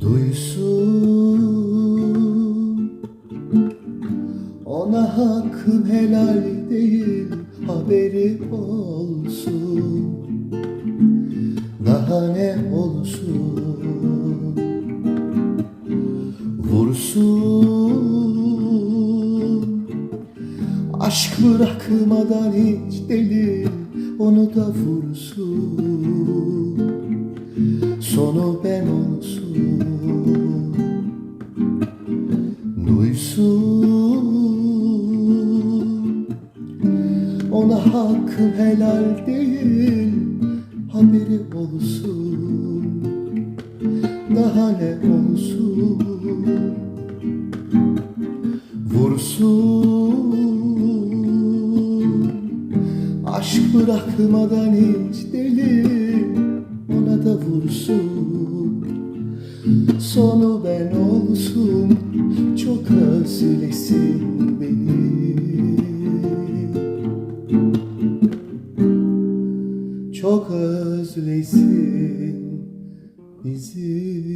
duysun. Ona hakkım helal değil haberi olsun. Daha ne olsun? Vursun. Aşk bırakmadan hiç değil Onu da vursun. Sonu ben olsun Ona hakkım helal değil Haberi olsun. Daha ne olsun? Vursun. Aşk bırakmadan hiç deli Ona da vursun Sonu ben olsun Çok özlesin beni. Çok özlesin bizi